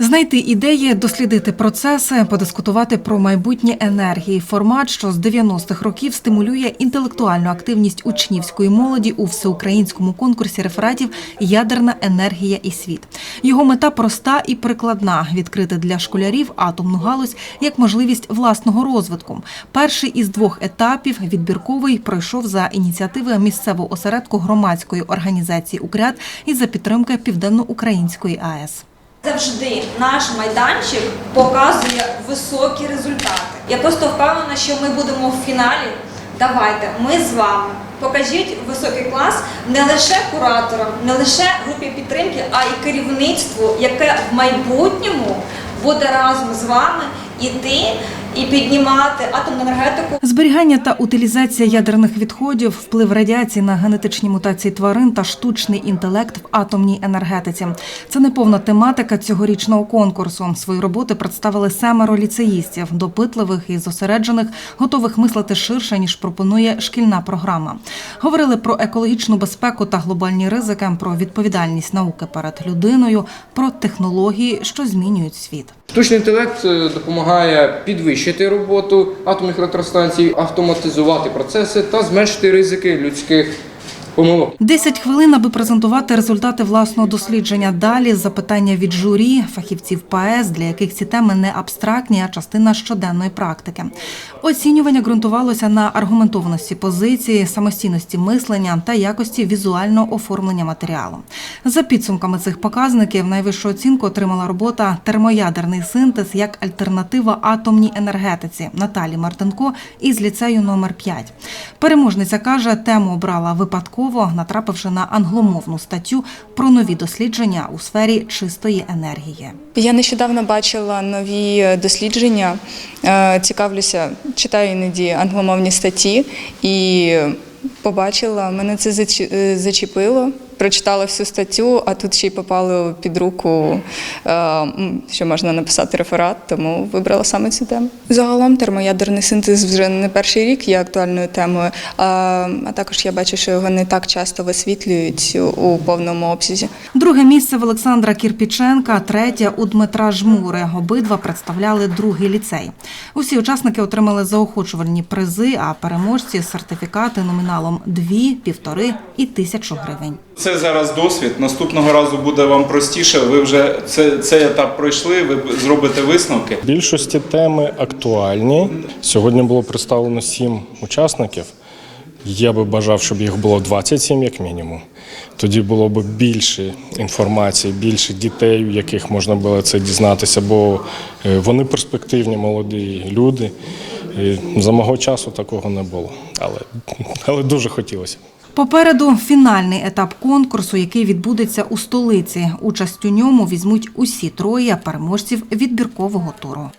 Знайти ідеї, дослідити процеси, подискутувати про майбутнє енергії. Формат, що з 90-х років стимулює інтелектуальну активність учнівської молоді у всеукраїнському конкурсі рефератів Ядерна енергія і світ. Його мета проста і прикладна відкрити для школярів атомну галузь як можливість власного розвитку. Перший із двох етапів відбірковий пройшов за ініціативи місцевого осередку громадської організації «Укрят» і за підтримки Південноукраїнської АЕС. Завжди наш майданчик показує високі результати. Я просто впевнена, що ми будемо в фіналі. Давайте, ми з вами. Покажіть високий клас не лише кураторам, не лише групі підтримки, а й керівництву, яке в майбутньому буде разом з вами іти і піднімати атомну енергетику Зберігання та утилізація ядерних відходів, вплив радіації на генетичні мутації тварин та штучний інтелект в атомній енергетиці. Це неповна тематика цьогорічного конкурсу. Свої роботи представили семеро ліцеїстів, допитливих і зосереджених, готових мислити ширше ніж пропонує шкільна програма. Говорили про екологічну безпеку та глобальні ризики, про відповідальність науки перед людиною, про технології, що змінюють світ. Штучний інтелект е, допомагає підвищити роботу атомних електростанцій, автоматизувати процеси та зменшити ризики людських помилок. 10 хвилин, аби презентувати результати власного дослідження. Далі запитання від журі, фахівців ПАЕС, для яких ці теми не абстрактні, а частина щоденної практики. Оцінювання ґрунтувалося на аргументованості позиції, самостійності мислення та якості візуального оформлення матеріалу. За підсумками цих показників, найвищу оцінку отримала робота термоядерний синтез як альтернатива атомній енергетиці Наталі Мартинко із ліцею номер 5. Переможниця каже, тему обрала випадково, натрапивши на англомовну статтю про нові дослідження у сфері чистої енергії. Я нещодавно бачила нові дослідження. Е, Цікавлюся, читаю іноді англомовні статті і побачила, мене це е, зачепило. Прочитала всю статтю, а тут ще й попало під руку, е, що можна написати реферат, тому вибрала саме цю тему. Загалом термоядерний синтез вже не перший рік є актуальною темою, а, а також я бачу, що його не так часто висвітлюють у повному обсязі. Друге місце в Олександра Кірпіченка, третє у Дмитра Жмури. Обидва представляли другий ліцей. Усі учасники отримали заохочувальні призи, а переможці сертифікати номіналом дві, півтори і тисячу гривень. Це зараз досвід. Наступного разу буде вам простіше. Ви вже це, цей етап пройшли. Ви зробите висновки. Більшості теми актуальні. Сьогодні було представлено сім учасників. Я би бажав, щоб їх було 27 як мінімум. Тоді було б більше інформації, більше дітей, у яких можна було це дізнатися, бо е, вони перспективні молоді люди. І за мого часу такого не було, але, але дуже хотілося. Попереду фінальний етап конкурсу, який відбудеться у столиці. Участь у ньому візьмуть усі троє переможців відбіркового туру.